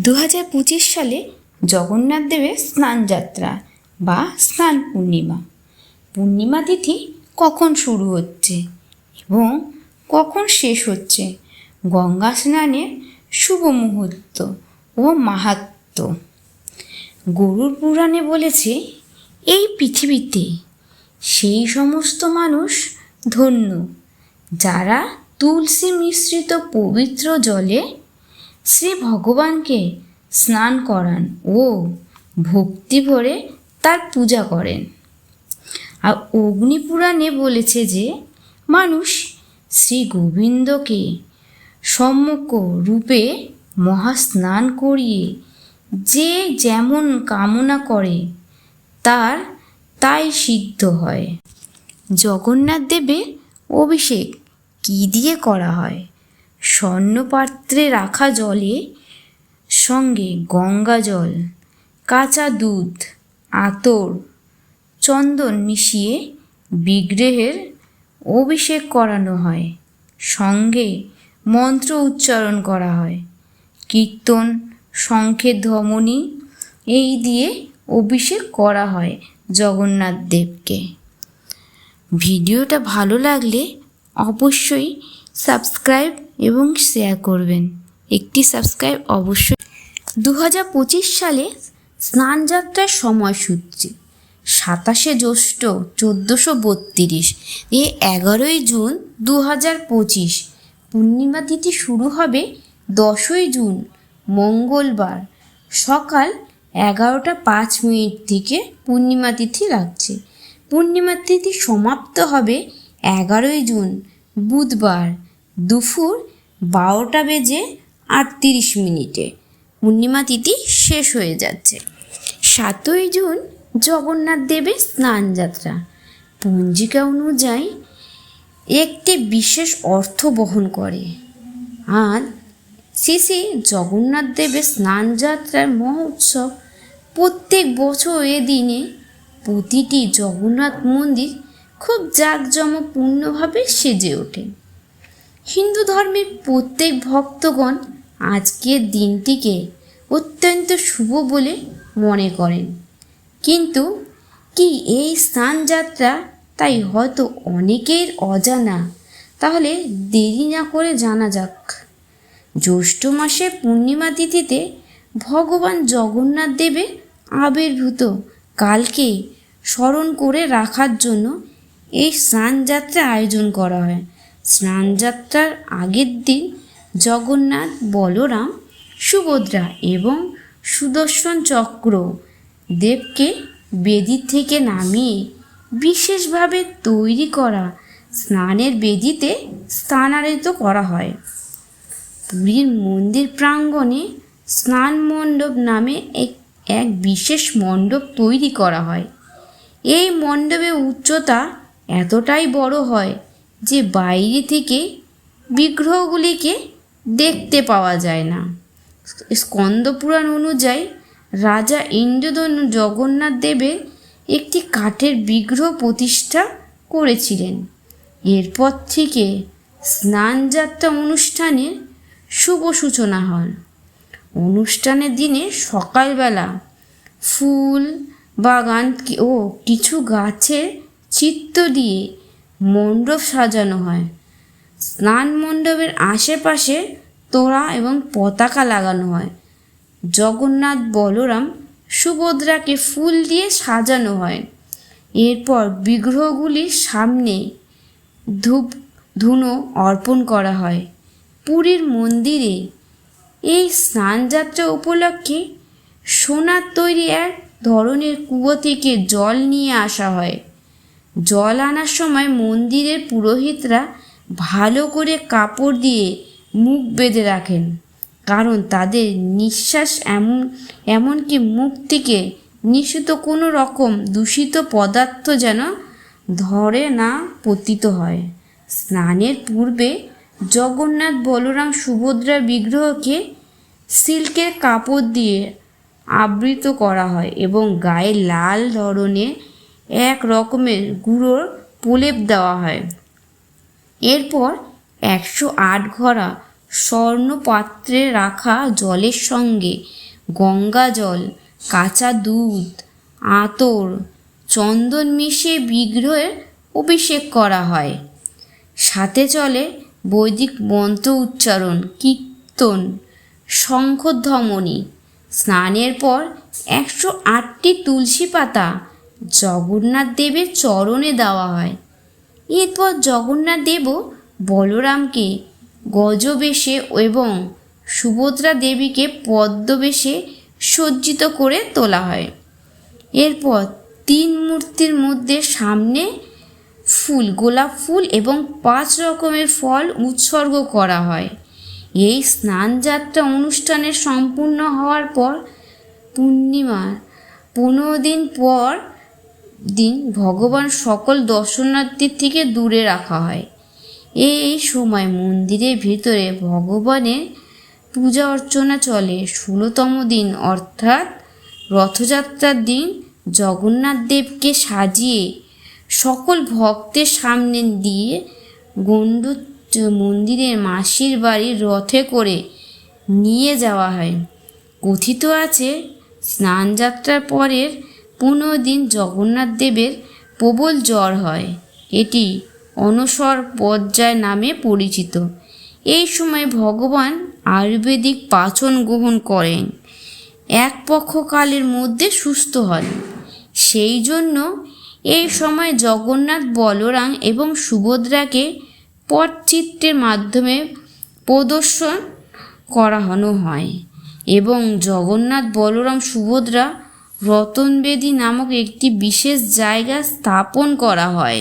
দু হাজার পঁচিশ সালে জগন্নাথ দেবের স্নানযাত্রা বা স্নান পূর্ণিমা। পূর্ণিমা তিথি কখন শুরু হচ্ছে এবং কখন শেষ হচ্ছে? গঙ্গা স্নানের শুভ মুহূর্ত ও মাহাত্ম্য। গরুর পুরাণে বলেছে, এই পৃথিবীতে সেই সমস্ত মানুষ ধন্য, যারা তুলসী মিশ্রিত পবিত্র জলে শ্রী ভগবানকে স্নান করান ও ভক্তি ভরে তার পূজা করেন। আর অগ্নিপুরাণে বলেছে যে, মানুষ শ্রী গোবিন্দকে সম্মুখ রূপে মহাস্নান করিয়ে যে যেমন কামনা করে, তার তাই সিদ্ধ হয়। জগন্নাথ দেবের অভিষেক কী দিয়ে করা হয়? স্বর্ণপাত্রে রাখা জলে সঙ্গে গঙ্গা জল, কাঁচা দুধ, আতর, চন্দন মিশিয়ে বিগ্রহের অভিষেক করানো হয়। সঙ্গে মন্ত্র উচ্চারণ করা হয়। কীর্তন, শঙ্খের ধমনী এই দিয়ে অভিষেক করা হয় জগন্নাথ দেবকে ভিডিওটা ভালো লাগলে অবশ্যই সাবস্ক্রাইব এবং শেয়ার করবেন। একটি সাবস্ক্রাইব অবশ্যই। দু হাজার পঁচিশ সালে স্নানযাত্রার সময়সূচি, সাতাশে জ্যৈষ্ঠ চোদ্দোশো বত্রিশ, এ এগারোই জুন দু হাজার পঁচিশ। পূর্ণিমা তিথি শুরু হবে দশই জুন, মঙ্গলবার। সকাল এগারোটা পাঁচ মিনিট থেকে পূর্ণিমা তিথি লাগছে। পূর্ণিমা তিথি সমাপ্ত হবে এগারোই জুন, বুধবার। দুপুর বারোটা বেজে আটত্রিশ মিনিটে। পূর্ণিমা তিথি শেষ হয়ে যাচ্ছে। সাতই জুন জগন্নাথ দেবের স্নানযাত্রা। পঞ্জিকা অনুযায়ী একটি বিশেষ অর্থ বহন করে। আর শেষে জগন্নাথ দেবের স্নানযাত্রার মহোৎসব প্রত্যেক বছর এ দিনে প্রতিটি জগন্নাথ মন্দির খুব জাঁকজমকপূর্ণভাবে সেজে ওঠে। হিন্দু ধর্মের প্রত্যেক ভক্তগণ আজকের দিনটিকে অত্যন্ত শুভ বলে মনে করেন। কিন্তু কি এই স্নানযাত্রা তাই হয়তো অনেকের অজানা? তাহলে দেরি না করে জানা যাক। জ্যৈষ্ঠ মাসে পূর্ণিমা তিথিতে ভগবান জগন্নাথ দেবের আবির্ভূত কালকে স্মরণ করে রাখার জন্য এই স্নানযাত্রা আয়োজন করা হয়। স্নানযাত্রার আগের দিন জগন্নাথ, বলরাম, সুভদ্রা এবং সুদর্শন চক্র দেবকে বেদি থেকে নামিয়ে বিশেষভাবে তৈরি করা স্নানের বেদিতে স্থানান্তরিত করা হয়। পুরীর মন্দির প্রাঙ্গণে স্নান মণ্ডপ নামে এক এক বিশেষ মণ্ডপ তৈরি করা হয়। এই মণ্ডপের উচ্চতা এতটাই বড় হয় যে বাইরে থেকে বিগ্রহগুলিকে দেখতে পাওয়া যায় না। স্কন্দপুরাণ অনুযায়ী রাজা ইন্দ্রধনু জগন্নাথ দেবের একটি কাঠের বিগ্রহ প্রতিষ্ঠা করেছিলেন। এরপর থেকে স্নানযাত্রা অনুষ্ঠানের শুভ সূচনা হয়। অনুষ্ঠানের দিনে সকালবেলা ফুল, বাগান ও কিছু গাছের চিত্র দিয়ে মণ্ডপ সাজানো হয়। স্নান মণ্ডপের আশেপাশে তোড়া এবং পতাকা লাগানো হয়। জগন্নাথ বলরাম সুভদ্রাকে ফুল দিয়ে সাজানো হয়। এরপর বিগ্রহগুলির সামনে ধূপ, ধুনো অর্পণ করা হয়। পুরীর মন্দিরে এই স্নানযাত্রা উপলক্ষে সোনার তৈরি এক ধরনের কুয়ো থেকে জল নিয়ে আসা হয়। জল আনার সময় মন্দিরের পুরোহিতরা ভালো করে কাপড় দিয়ে মুখ বেঁধে রাখেন। কারণ তাদের নিঃশ্বাস এমন, এমনকি মুখ থেকে নিঃসৃত কোনো রকম দূষিত পদার্থ যেন ধরে না পতিত হয়। স্নানের পূর্বে জগন্নাথ বলরাম সুভদ্রার বিগ্রহকে সিল্কের কাপড় দিয়ে আবৃত করা হয় এবং গায়ে লাল ধরনের এক রকমের গুঁড়োর প্রলেপ দেওয়া হয়। এরপর একশো আট ঘরা স্বর্ণ পাত্রে রাখা জলের সঙ্গে গঙ্গা জল, কাঁচা দুধ, আতর, চন্দন মিশিয়ে বিগ্রহের অভিষেক করা হয়। সাথে চলে বৈদিক মন্ত্র উচ্চারণ, কীর্তন শঙ্খধ্বমনি স্নানের পর একশো আটটি তুলসী পাতা জগন্নাথ দেবের চরণে দেওয়া হয়। এরপর জগন্নাথ দেবও বলরামকে গজবেশে এবং সুভদ্রা দেবীকে পদ্মবেশে সজ্জিত করে তোলা হয়। এরপর তিন মূর্তির মধ্যে সামনে ফুল, গোলাপ ফুল এবং পাঁচ রকমের ফল উৎসর্গ করা হয়। এই স্নানযাত্রা অনুষ্ঠানের সম্পূর্ণ হওয়ার পর পূর্ণিমা পনেরো দিন পর দিন ভগবান সকল দর্শনার্থীর থেকে দূরে রাখা হয়। এই সময় মন্দিরের ভিতরে ভগবানের পূজা অর্চনা চলে। ষোলোতম দিন, অর্থাৎ রথযাত্রার দিন জগন্নাথ দেবকে সাজিয়ে সকল ভক্তের সামনে দিয়ে গন্ডু মন্দিরের মাসির বাড়ির রথে করে নিয়ে যাওয়া হয়। কথিত আছে, স্নানযাত্রার পরের পনেরো দিন জগন্নাথ দেবের প্রবল জ্বর হয়। এটি অনসর পর্যায় নামে পরিচিত। এই সময় ভগবান আয়ুর্বেদিক পাচন গ্রহণ করেন। এক পক্ষকালের মধ্যে সুস্থ হন। সেই জন্য এই সময় জগন্নাথ বলরাম এবং সুভদ্রাকে পটচিত্রের মাধ্যমে প্রদর্শন করানো হয় এবং জগন্নাথ বলরাম সুভদ্রা রতনবেদী নামক একটি বিশেষ জায়গা স্থাপন করা হয়।